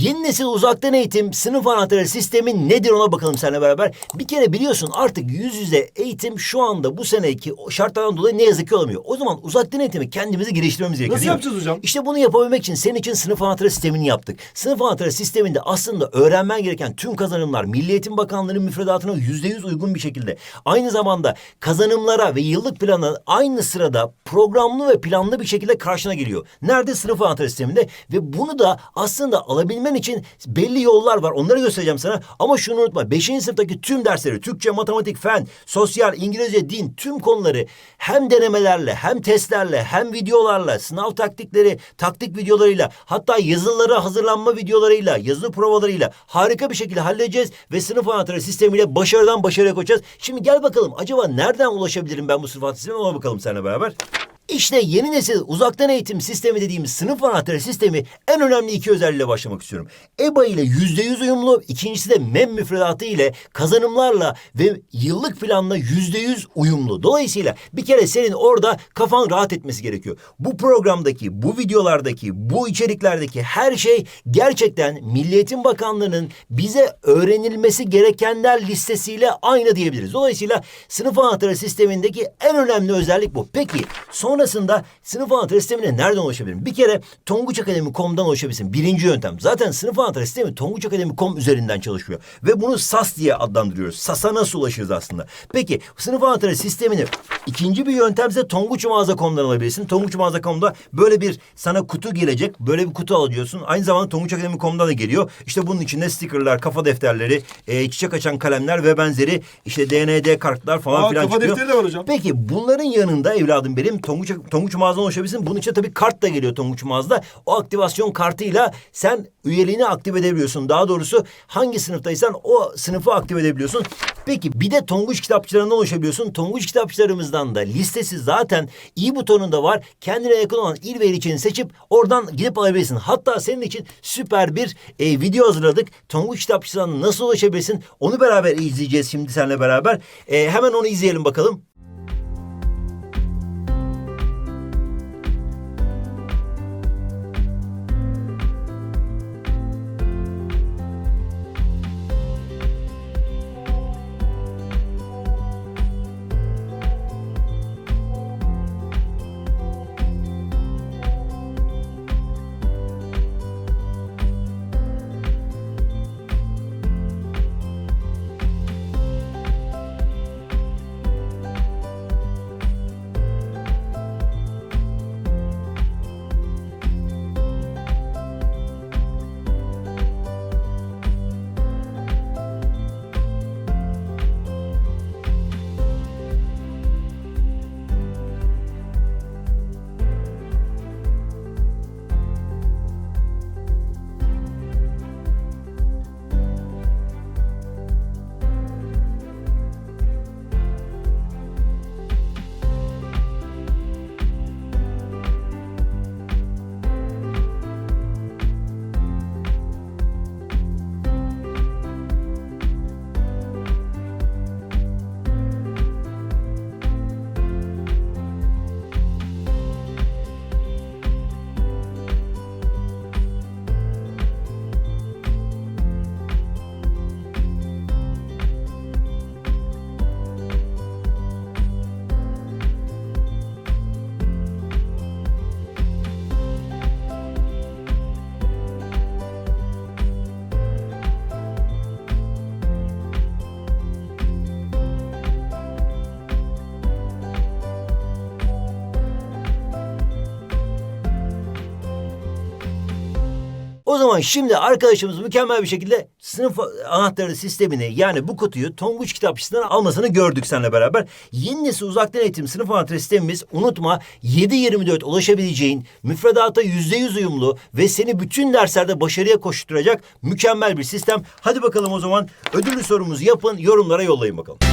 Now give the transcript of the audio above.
Yeni nesil uzaktan eğitim sınıf anahtarı sistemi nedir ona bakalım seninle beraber. Bir kere biliyorsun artık yüz yüze eğitim şu anda bu seneki şartlardan dolayı ne yazık ki olamıyor. O zaman uzaktan eğitimi kendimizi geliştirmemiz gerekiyor. Nasıl yapacağız hocam? İşte bunu yapabilmek için senin için sınıf anahtarı sistemini yaptık. Sınıf anahtarı sisteminde aslında öğrenmen gereken tüm kazanımlar Milli Eğitim Bakanlığı'nın müfredatına yüzde yüz uygun bir şekilde aynı zamanda kazanımlara ve yıllık plana aynı sırada programlı ve planlı bir şekilde karşına geliyor. Nerede? Sınıf anahtarı sisteminde ve bunu da aslında alabilmen için belli yollar var. Onları göstereceğim sana ama şunu unutma. Beşinci sınıftaki tüm dersleri Türkçe, matematik, fen, sosyal, İngilizce, din tüm konuları hem denemelerle hem testlerle hem videolarla sınav taktikleri, taktik videolarıyla hatta yazılara hazırlanma videolarıyla, yazılı provalarıyla harika bir şekilde halledeceğiz ve sınıf anahtarı sistemiyle başarıdan başarıya koşacağız. Şimdi gel bakalım acaba nereden ulaşabilirim ben bu sınıf anahtarı sistemine ona bakalım seninle beraber. İşte yeni nesil uzaktan eğitim sistemi dediğimiz sınıf anahtarı sistemi en önemli iki özelliğiyle başlamak istiyorum. EBA ile yüzde yüz uyumlu, ikincisi de MEM müfredatı ile kazanımlarla ve yıllık planla yüzde yüz uyumlu. Dolayısıyla bir kere senin orada kafan rahat etmesi gerekiyor. Bu programdaki, bu videolardaki, bu içeriklerdeki her şey gerçekten Milli Eğitim Bakanlığı'nın bize öğrenilmesi gerekenler listesiyle aynı diyebiliriz. Dolayısıyla sınıf anahtarı sistemindeki en önemli özellik bu. Peki sonrasında sınıf anahtarı sistemine nereden ulaşabilirim? Bir kere tonguçakademi.com'dan ulaşabilirsin. Birinci yöntem. Zaten sınıf anahtarı sistemi tonguçakademi.com üzerinden çalışıyor. Ve bunu SAS diye adlandırıyoruz. SAS'a nasıl ulaşırız aslında? Peki sınıf anahtarı sistemini ikinci bir yöntemse tonguçmağaza.com'dan alabilirsin. Tonguçmağaza.com'da böyle bir sana kutu gelecek. Böyle bir kutu alıyorsun. Aynı zamanda tonguçakademi.com'da da geliyor. İşte bunun içinde stickerlar, kafa defterleri, e, çiçek açan kalemler ve benzeri işte DND kartlar falan Aa, filan kafa çıkıyor. defteri de var hocam. Peki bunların yanında evladım benim Tonguç, Tonguç mağazadan ulaşabilirsin. Bunun için tabii kart da geliyor Tonguç mağazada. O aktivasyon kartıyla sen üyeliğini aktive edebiliyorsun. Daha doğrusu hangi sınıftaysan o sınıfı aktive edebiliyorsun. Peki bir de Tonguç kitapçılarından ulaşabiliyorsun. Tonguç kitapçılarımızdan da listesi zaten i butonunda var. Kendine yakın olan il ve ilçeni seçip oradan gidip alabilirsin. Hatta senin için süper bir e, video hazırladık. Tonguç kitapçılarına nasıl ulaşabilirsin? Onu beraber izleyeceğiz şimdi seninle beraber. E, hemen onu izleyelim bakalım. Zaman şimdi arkadaşımız mükemmel bir şekilde sınıf anahtarı sistemini yani bu kutuyu Tonguç kitapçısından almasını gördük seninle beraber. Yeni nesil uzaktan eğitim sınıf anahtarı sistemimiz unutma 7-24 ulaşabileceğin müfredata %100 uyumlu ve seni bütün derslerde başarıya koşturacak mükemmel bir sistem. Hadi bakalım o zaman ödüllü sorumuzu yapın yorumlara yollayın bakalım.